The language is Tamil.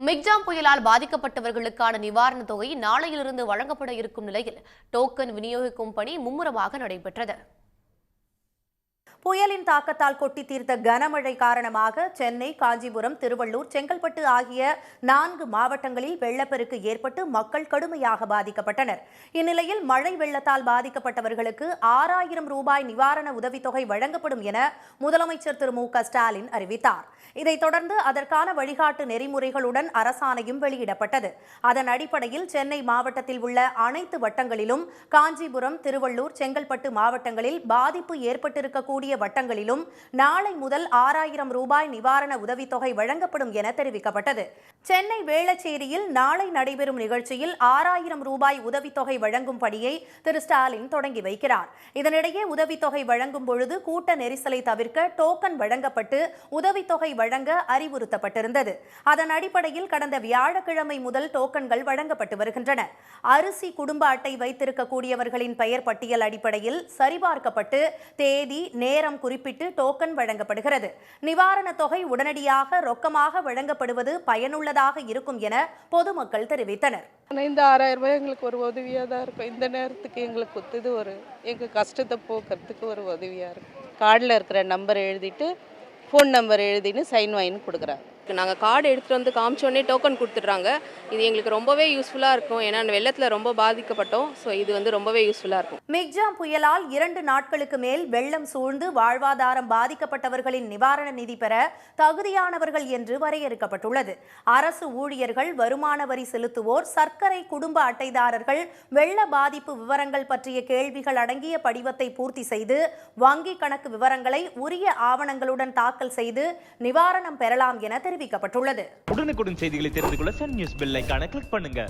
மிக்ஜாம் புயலால் பாதிக்கப்பட்டவர்களுக்கான நிவாரணத் தொகை நாளையிலிருந்து வழங்கப்பட இருக்கும் நிலையில் டோக்கன் விநியோகிக்கும் பணி மும்முரமாக நடைபெற்றது. புயலின் தாக்கத்தால் கொட்டி தீர்த்த கனமழை காரணமாக சென்னை காஞ்சிபுரம் திருவள்ளூர் செங்கல்பட்டு ஆகிய நான்கு மாவட்டங்களில் வெள்ளப்பெருக்கு ஏற்பட்டு மக்கள் கடுமையாக பாதிக்கப்பட்டனர். இந்நிலையில் மழை வெள்ளத்தால் பாதிக்கப்பட்டவர்களுக்கு ஆறாயிரம் ரூபாய் நிவாரண உதவித்தொகை வழங்கப்படும் என முதலமைச்சர் திரு மு க ஸ்டாலின் அறிவித்தார். இதைத் தொடர்ந்து அதற்கான வழிகாட்டு நெறிமுறைகளுடன் அரசாணையும் வெளியிடப்பட்டது. அதன் அடிப்படையில் சென்னை மாவட்டத்தில் உள்ள அனைத்து வட்டங்களிலும் காஞ்சிபுரம் திருவள்ளூர் செங்கல்பட்டு மாவட்டங்களில் பாதிப்பு ஏற்பட்டிருக்கக்கூடிய வட்டங்களிலும் நாளை முதல் ஆறாயிரம் ரூபாய் நிவாரண உதவித்தொகை வழங்கப்படும் என தெரிவிக்கப்பட்டது. சென்னை வேளச்சேரியில் நாளை நடைபெறும் நிகழ்ச்சியில் ஆறாயிரம் ரூபாய் உதவித்தொகை வழங்கும் பணியை திரு ஸ்டாலின் தொடங்கி வைக்கிறார். இதனிடையே உதவித்தொகை வழங்கும் பொழுது கூட்ட நெரிசலை தவிர்க்க டோக்கன் வழங்கப்பட்டு உதவித்தொகை வழங்க அறிவுறுத்தப்பட்டிருந்தது. அதன் அடிப்படையில் கடந்த வியாழக்கிழமை முதல் டோக்கன்கள் வழங்கப்பட்டு வருகின்றன. அரிசி குடும்ப அட்டை வைத்திருக்கக்கூடியவர்களின் பெயர் பட்டியல் அடிப்படையில் சரிபார்க்கப்பட்டு தேதி நேரம் குறிப்பிட்டு டோக்கன் வழங்கப்படுகிறது. நிவாரணத் தொகை உடனடியாக ரொக்கமாக வழங்கப்படுவது பயனுள்ளதாக இருக்கும் என பொதுமக்கள் தெரிவித்தனர். இந்த ஆறாயிரம் ரூபாய் எங்களுக்கு ஒரு உதவியாக தான் இருக்கும். இந்த நேரத்துக்கு எங்களுக்கு ஒத்துது ஒரு எங்கள் கஷ்டத்தை போக்குறதுக்கு ஒரு உதவியாக இருக்கும். கார்டில் இருக்கிற நம்பர் எழுதிட்டு ஃபோன் நம்பர் எழுதின்னு சைன் வாங்கின்னு கொடுக்குறாங்க. நாங்கள் கார்டு எடுத்துகிட்டு வந்து காமிச்சோடனே டோக்கன் கொடுத்துட்றாங்க. இது எங்களுக்கு ரொம்பவே யூஸ்ஃபுல்லாக இருக்கும். ஏன்னா வெள்ளத்தில் ரொம்ப பாதிக்கப்பட்டோம். ஸோ இது வந்து ரொம்பவே யூஸ்ஃபுல்லாக இருக்கும். மிக்ஜாம் புயலால் இரண்டு நாட்களுக்கு மேல் வெள்ளம் சூழ்ந்து வாழ்வாதாரம் பாதிக்கப்பட்டவர்களின் நிவாரண நிதி பெற தகுதியானவர்கள் என்று வரையறுக்கப்பட்டுள்ளது. அரசு ஊழியர்கள் வருமான வரி செலுத்துவோர் சர்க்கரை குடும்ப அட்டைதாரர்கள் வெள்ள பாதிப்பு விவரங்கள் பற்றிய கேள்விகள் அடங்கிய படிவத்தை பூர்த்தி செய்து வங்கி கணக்கு விவரங்களை உரிய ஆவணங்களுடன் தாக்கல் செய்து நிவாரணம் பெறலாம் என தெரிவிக்கப்பட்டுள்ளது. உடனுக்குடன் செய்திகளை தெரிந்து கொள்ள சன் நியூஸ் பெல் கிளிக் பண்ணுங்க.